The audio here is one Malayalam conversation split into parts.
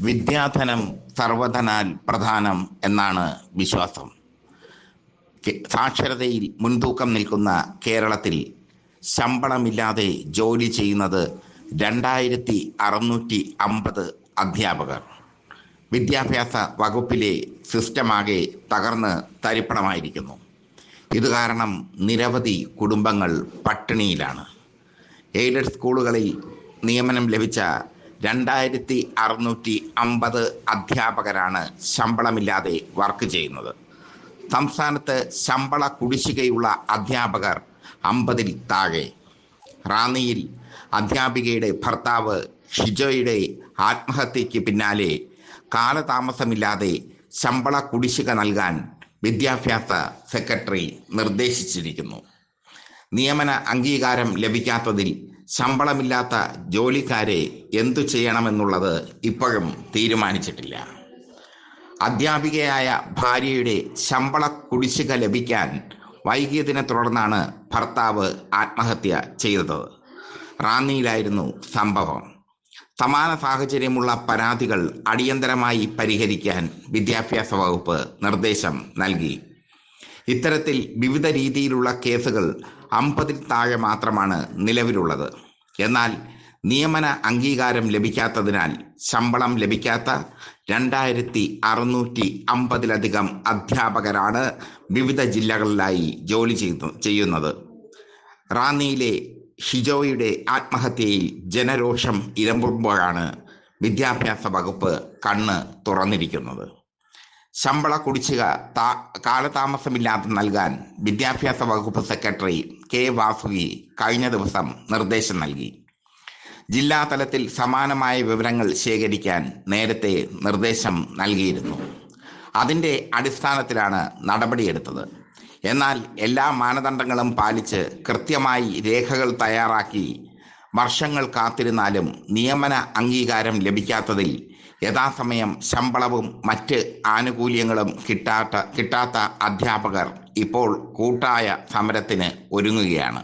വിദ്യാധനം സർവധനാൽ പ്രധാനം എന്നാണ് വിശ്വാസം. സാക്ഷരതയിൽ മുൻതൂക്കം നിൽക്കുന്ന കേരളത്തിൽ ശമ്പളമില്ലാതെ ജോലി ചെയ്യുന്നത് രണ്ടായിരത്തി അറുന്നൂറ്റി അമ്പത് അധ്യാപകർ. വിദ്യാഭ്യാസ വകുപ്പിലെ സിസ്റ്റമാകെ തകർന്ന് തരിപ്പണമായിരിക്കുന്നു. ഇത് കാരണം നിരവധി കുടുംബങ്ങൾ പട്ടിണിയിലാണ്. എയ്ഡഡ് സ്കൂളുകളിൽ നിയമനം ലഭിച്ച രണ്ടായിരത്തി അറുന്നൂറ്റി അമ്പത് അധ്യാപകരാണ് ശമ്പളമില്ലാതെ വർക്ക് ചെയ്യുന്നത്. സംസ്ഥാനത്ത് ശമ്പള കുടിശ്ശികയുള്ള അധ്യാപകർ അമ്പതിൽ താഴെ. റാന്നിയിൽ അധ്യാപികയുടെ ഭർത്താവ് ഷിജോയുടെ ആത്മഹത്യയ്ക്ക് പിന്നാലെ കാലതാമസമില്ലാതെ ശമ്പള കുടിശ്ശിക നൽകാൻ വിദ്യാഭ്യാസ സെക്രട്ടറി നിർദ്ദേശിച്ചിരിക്കുന്നു. നിയമന അംഗീകാരം ലഭിക്കാത്തതിൽ ശമ്പളമില്ലാത്ത ജോലിക്കാരെ എന്തു ചെയ്യണമെന്നുള്ളത് ഇപ്പോഴും തീരുമാനിച്ചിട്ടില്ല. അധ്യാപികയായ ഭാര്യയുടെ ശമ്പള കുടിശ്ശിക ലഭിക്കാൻ വൈകിയതിനെ തുടർന്നാണ് ഭർത്താവ് ആത്മഹത്യ ചെയ്തത്. റാന്നിയിലായിരുന്നു സംഭവം. സമാന സാഹചര്യമുള്ള പരാതികൾ അടിയന്തരമായി പരിഹരിക്കാൻ വിദ്യാഭ്യാസ വകുപ്പ് നിർദ്ദേശം നൽകി. ഇത്തരത്തിൽ വിവിധ രീതിയിലുള്ള കേസുകൾ അമ്പതിൽ താഴെ മാത്രമാണ് നിലവിലുള്ളത്. എന്നാൽ നിയമന അംഗീകാരം ലഭിക്കാത്തതിനാൽ ശമ്പളം ലഭിക്കാത്ത രണ്ടായിരത്തി അറുന്നൂറ്റി അമ്പതിലധികം അധ്യാപകരാണ് വിവിധ ജില്ലകളിലായി ജോലി ചെയ്യുന്നത്. റാന്നിയിലെ ഷിജോയുടെ ആത്മഹത്യയിൽ ജനരോഷം ഇരമ്പുമ്പോഴാണ് വിദ്യാഭ്യാസ വകുപ്പ് കണ്ണ് തുറന്നിരിക്കുന്നത്. ശമ്പള കുടിശ്ശിക താ കാലതാമസമില്ലാതെ നൽകാൻ വിദ്യാഭ്യാസ വകുപ്പ് സെക്രട്ടറി കെ വാസുകി കഴിഞ്ഞ ദിവസം നിർദ്ദേശം നൽകി. ജില്ലാ തലത്തിൽ സമാനമായ വിവരങ്ങൾ ശേഖരിക്കാൻ നേരത്തെ നിർദ്ദേശം നൽകിയിരുന്നു. അതിന്റെ അടിസ്ഥാനത്തിലാണ് നടപടിയെടുത്തത്. എന്നാൽ എല്ലാ മാനദണ്ഡങ്ങളും പാലിച്ച് കൃത്യമായി രേഖകൾ തയ്യാറാക്കി വർഷങ്ങൾ കാത്തിരുന്നാലും നിയമന അംഗീകാരം ലഭിക്കാത്തതിൽ യഥാസമയം ശമ്പളവും മറ്റ് ആനുകൂല്യങ്ങളും കിട്ടാത്ത കിട്ടാത്ത അധ്യാപകർ ഇപ്പോൾ കൂട്ടായ സമരത്തിന് ഒരുങ്ങുകയാണ്.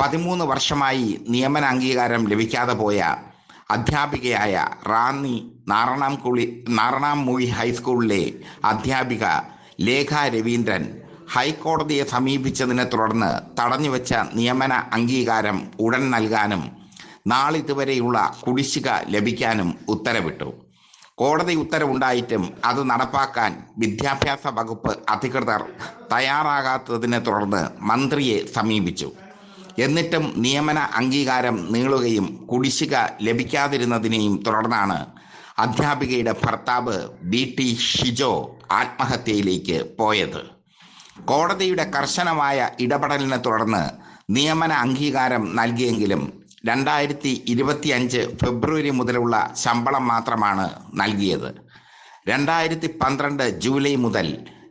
പതിമൂന്ന് വർഷമായി നിയമന അംഗീകാരം ലഭിക്കാതെ പോയ അധ്യാപികയായ റാന്നി നാറണാംകുളി നാറണാംമൂഴി ഹൈസ്കൂളിലെ അധ്യാപിക ലേഖ രവീന്ദ്രൻ ഹൈക്കോടതിയെ സമീപിച്ചതിനെ തുടർന്ന് തടഞ്ഞുവെച്ച നിയമന അംഗീകാരം ഉടൻ നൽകാനും നാളിതുവരെയുള്ള കുടിശ്ശിക ലഭിക്കാനും ഉത്തരവിട്ടു. കോടതി ഉത്തരവുണ്ടായിട്ടും അത് നടപ്പാക്കാൻ വിദ്യാഭ്യാസ വകുപ്പ് അധികൃതർ തയ്യാറാകാത്തതിനെ തുടർന്ന് മന്ത്രിയെ സമീപിച്ചു. എന്നിട്ടും നിയമന അംഗീകാരം നീളുകയും കുടിശ്ശിക ലഭിക്കാതിരുന്നതിനെയും തുടർന്നാണ് അധ്യാപികയുടെ ഭർത്താവ് ബി ടി ഷിജോ ആത്മഹത്യയിലേക്ക് പോയത്. കോടതിയുടെ കർശനമായ ഇടപെടലിനെ തുടർന്ന് നിയമന അംഗീകാരം നൽകിയെങ്കിലും രണ്ടായിരത്തി ഇരുപത്തി അഞ്ച് ഫെബ്രുവരി മുതലുള്ള ശമ്പളം മാത്രമാണ് നൽകിയത്. രണ്ടായിരത്തി പന്ത്രണ്ട് ജൂലൈ മുതൽ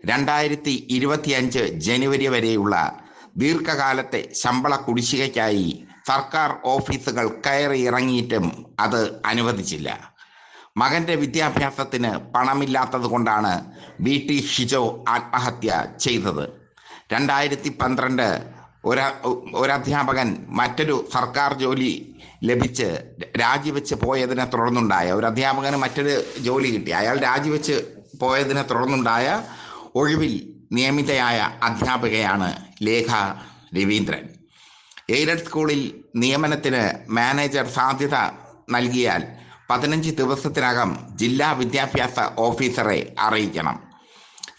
രണ്ടായിരത്തി ഇരുപത്തിയഞ്ച് ജനുവരി വരെയുള്ള ദീർഘകാലത്തെ ശമ്പള കുടിശ്ശികയ്ക്കായി സർക്കാർ ഓഫീസുകൾ കയറി ഇറങ്ങിയിട്ടും അത് അനുവദിച്ചില്ല. മകന്റെ വിദ്യാഭ്യാസത്തിന് പണമില്ലാത്തത് കൊണ്ടാണ് വി ടി ഷിജോ ആത്മഹത്യ ചെയ്തത്. രണ്ടായിരത്തി പന്ത്രണ്ട് ഒരു ഒരധ്യാപകൻ മറ്റൊരു സർക്കാർ ജോലി ലഭിച്ച് രാജിവെച്ച് പോയതിനെ തുടർന്നുണ്ടായ ഒരു അധ്യാപകന് മറ്റൊരു ജോലി കിട്ടി. അയാൾ രാജിവെച്ച് പോയതിനെ തുടർന്നുണ്ടായ ഒഴിവിൽ നിയമിതയായ അധ്യാപികയാണ് ലേഖ രവീന്ദ്രൻ. എയ്ഡഡ് സ്കൂളിൽ നിയമനത്തിന് മാനേജർ സാധ്യത നൽകിയാൽ പതിനഞ്ച് ദിവസത്തിനകം ജില്ലാ വിദ്യാഭ്യാസ ഓഫീസറെ അറിയിക്കണം.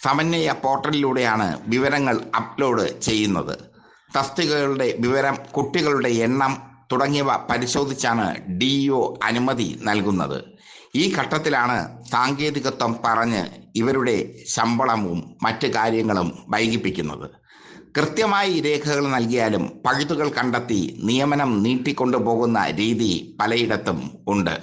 സമന്വയ പോർട്ടലിലൂടെയാണ് വിവരങ്ങൾ അപ്ലോഡ് ചെയ്യുന്നത്. തസ്തികകളുടെ വിവരം കുട്ടികളുടെ എണ്ണം തുടങ്ങിയവ പരിശോധിച്ചാണ് ഡി അനുമതി നൽകുന്നത്. ഈ ഘട്ടത്തിലാണ് സാങ്കേതികത്വം പറഞ്ഞ് ഇവരുടെ ശമ്പളവും മറ്റ് കാര്യങ്ങളും വൈകിപ്പിക്കുന്നത്. കൃത്യമായി രേഖകൾ നൽകിയാലും പഴുതുകൾ കണ്ടെത്തി നിയമനം നീട്ടിക്കൊണ്ടുപോകുന്ന രീതി പലയിടത്തും ഉണ്ട്.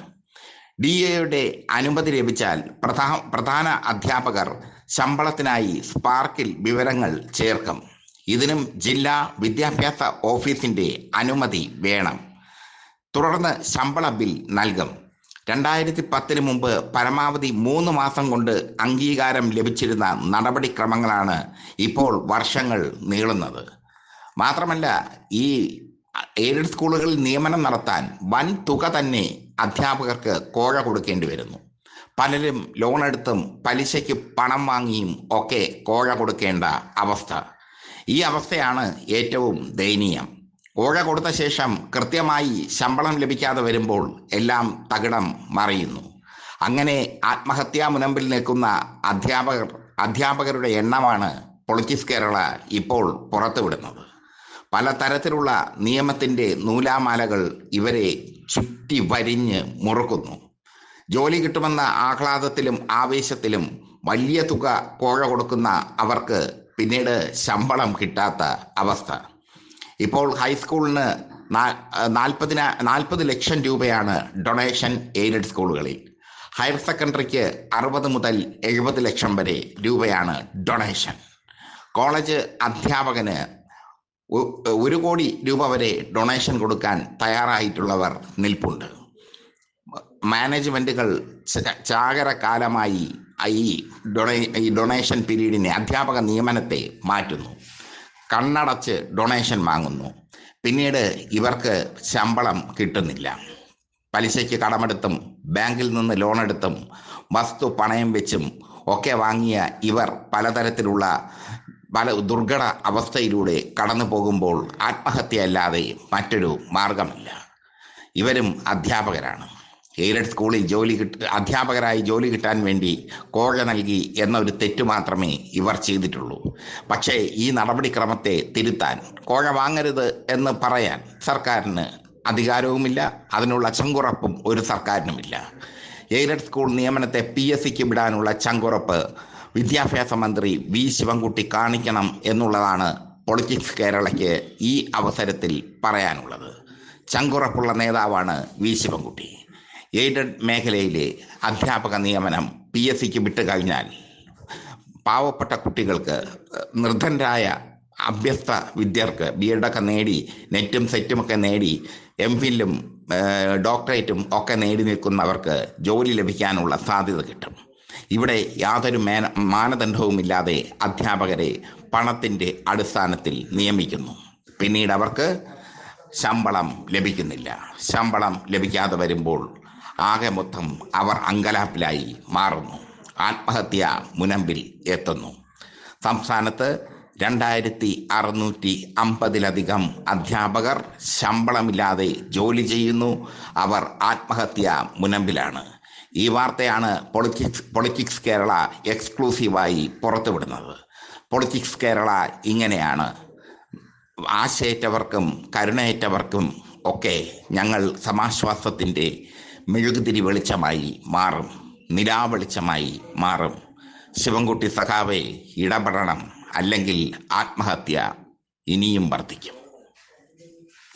ഡി എയുടെ അനുമതി ലഭിച്ചാൽ പ്രധാ പ്രധാന അധ്യാപകർ ശമ്പളത്തിനായി സ്പാർക്കിൽ വിവരങ്ങൾ ചേർക്കും. ഇതിനും ജില്ലാ വിദ്യാഭ്യാസ ഓഫീസിന്റെ അനുമതി വേണം. തുടർന്ന് ശമ്പള ബിൽ നൽകും. രണ്ടായിരത്തി പത്തിന് മുമ്പ് പരമാവധി മൂന്ന് മാസം കൊണ്ട് അംഗീകാരം ലഭിച്ചിരുന്ന നടപടിക്രമങ്ങളാണ് ഇപ്പോൾ വർഷങ്ങൾ നീളുന്നത്. മാത്രമല്ല ഈ എയ്ഡഡ് സ്കൂളുകളിൽ നിയമനം നടത്താൻ വൻ തുക തന്നെ അധ്യാപകർക്ക് കോഴ കൊടുക്കേണ്ടി വരുന്നു. പലരും ലോൺ എടുത്തും പലിശയ്ക്ക് പണം വാങ്ങിയും ഒക്കെ കോഴ കൊടുക്കേണ്ട അവസ്ഥ. ഈ അവസ്ഥയാണ് ഏറ്റവും ദയനീയം. ഓഴ കൊടുത്ത ശേഷം കൃത്യമായി ശമ്പളം ലഭിക്കാതെ വരുമ്പോൾ എല്ലാം തകിടം മറിയുന്നു. അങ്ങനെ ആത്മഹത്യാ മുനമ്പിൽ നിൽക്കുന്ന അധ്യാപകർ അധ്യാപകരുടെ എണ്ണമാണ് പൊളിറ്റിക്സ് കേരള ഇപ്പോൾ പുറത്തുവിടുന്നത്. പലതരത്തിലുള്ള നിയമത്തിന്റെ നൂലാമാലകൾ ഇവരെ ചുറ്റി വരിഞ്ഞ് മുറുക്കുന്നു. ജോലി കിട്ടുമെന്ന ആഹ്ലാദത്തിലും ആവേശത്തിലും വലിയ തുക കോഴ കൊടുക്കുന്ന അവർക്ക് പിന്നീട് ശമ്പളം കിട്ടാത്ത അവസ്ഥ. ഇപ്പോൾ ഹൈസ്കൂളിന് നാൽപ്പതിന നാൽപ്പത് ലക്ഷം രൂപയാണ് ഡൊണേഷൻ എയ്ഡഡ് സ്കൂളുകളിൽ. ഹയർ സെക്കൻഡറിക്ക് അറുപത് മുതൽ എഴുപത് ലക്ഷം വരെ രൂപയാണ് ഡൊണേഷൻ. കോളേജ് അധ്യാപകന് ഒരു കോടി രൂപ വരെ ഡൊണേഷൻ കൊടുക്കാൻ തയ്യാറായിട്ടുള്ളവർ നിൽപ്പുണ്ട്. മാനേജ്മെന്റുകൾ ചാകരകാലമായി ചാകര കാലമായി ഈ ഡൊണേ ഈ ഡൊണേഷൻ പീരീഡിനെ അധ്യാപക നിയമനത്തെ മാറ്റുന്നു. കണ്ണടച്ച് ഡൊണേഷൻ വാങ്ങുന്നു. പിന്നീട് ഇവർക്ക് ശമ്പളം കിട്ടുന്നില്ല. പലിശയ്ക്ക് കടമെടുത്തും ബാങ്കിൽ നിന്ന് ലോൺ എടുത്തും വസ്തു പണയം വെച്ചും ഒക്കെ വാങ്ങിയ ഇവർ പലതരത്തിലുള്ള പല ദുർഘട അവസ്ഥയിലൂടെ കടന്നു പോകുമ്പോൾ ആത്മഹത്യ അല്ലാതെ മറ്റൊരു മാർഗമില്ല. ഇവരും അധ്യാപകരാണ്. എയ്ഡഡ് സ്കൂളിൽ ജോലി കിട്ട അധ്യാപകരായി ജോലി കിട്ടാൻ വേണ്ടി കോഴ നൽകി എന്ന ഒരു തെറ്റ് മാത്രമേ ഇവർ ചെയ്തിട്ടുള്ളൂ. പക്ഷേ ഈ നടപടിക്രമത്തെ തിരുത്താൻ കോഴ വാങ്ങരുത് എന്ന് പറയാൻ സർക്കാരിന് അധികാരവുമില്ല അതിനുള്ള ചങ്കുറപ്പും ഒരു സർക്കാരിനുമില്ല. എയ്ഡഡ് സ്കൂൾ നിയമനത്തെ പി എസ് സിക്ക് വിടാനുള്ള ചങ്കുറപ്പ് വിദ്യാഭ്യാസ മന്ത്രി വി ശിവൻകുട്ടി കാണിക്കണം എന്നുള്ളതാണ് പൊളിറ്റിക്സ് കേരളയ്ക്ക് ഈ അവസരത്തിൽ പറയാനുള്ളത്. ചങ്കുറപ്പുള്ള നേതാവാണ് വി ശിവൻകുട്ടി. എയ്ഡഡ് മേഖലയിലെ അധ്യാപക നിയമനം പി എസ് സിക്ക് വിട്ടുകഴിഞ്ഞാൽ പാവപ്പെട്ട കുട്ടികൾക്ക് നിർദ്ധനരായ അഭ്യസ്ത വിദ്യർക്ക് ബി എഡൊക്കെ നേടി നെറ്റും സെറ്റുമൊക്കെ നേടി എം ഫില്ലും ഡോക്ടറേറ്റും ഒക്കെ നേടി നിൽക്കുന്നവർക്ക് ജോലി ലഭിക്കാനുള്ള സാധ്യത കിട്ടും. ഇവിടെ യാതൊരു മേന മാനദണ്ഡവുമില്ലാതെ അധ്യാപകരെ പണത്തിന്റെ അടിസ്ഥാനത്തിൽ നിയമിക്കുന്നു. പിന്നീട് അവർക്ക് ശമ്പളം ലഭിക്കുന്നില്ല. ശമ്പളം ലഭിക്കാതെ വരുമ്പോൾ ആകെ മൊത്തം അവർ അങ്കലാപ്പിലായി മാറുന്നു. ആത്മഹത്യ മുനമ്പിൽ എത്തുന്നു. സംസ്ഥാനത്ത് രണ്ടായിരത്തി അറുന്നൂറ്റി അമ്പതിലധികം അധ്യാപകർ ശമ്പളമില്ലാതെ ജോലി ചെയ്യുന്നു. അവർ ആത്മഹത്യ മുനമ്പിലാണ്. ഈ വാർത്തയാണ് പൊളിറ്റിക്സ് പൊളിറ്റിക്സ് കേരള എക്സ്ക്ലൂസീവായി പുറത്തുവിടുന്നത്. പൊളിറ്റിക്സ് കേരള ഇങ്ങനെയാണ്. ആശയേറ്റവർക്കും കരുണയേറ്റവർക്കും ഒക്കെ ഞങ്ങൾ സമാശ്വാസത്തിന്റെ മെഴുകുതിരി വെളിച്ചമായി മാറും നിലാവെളിച്ചമായി മാറും. ശിവൻകുട്ടി സഖാവെ ഇടപെടണം അല്ലെങ്കിൽ ആത്മഹത്യ ഇനിയും വർദ്ധിക്കും.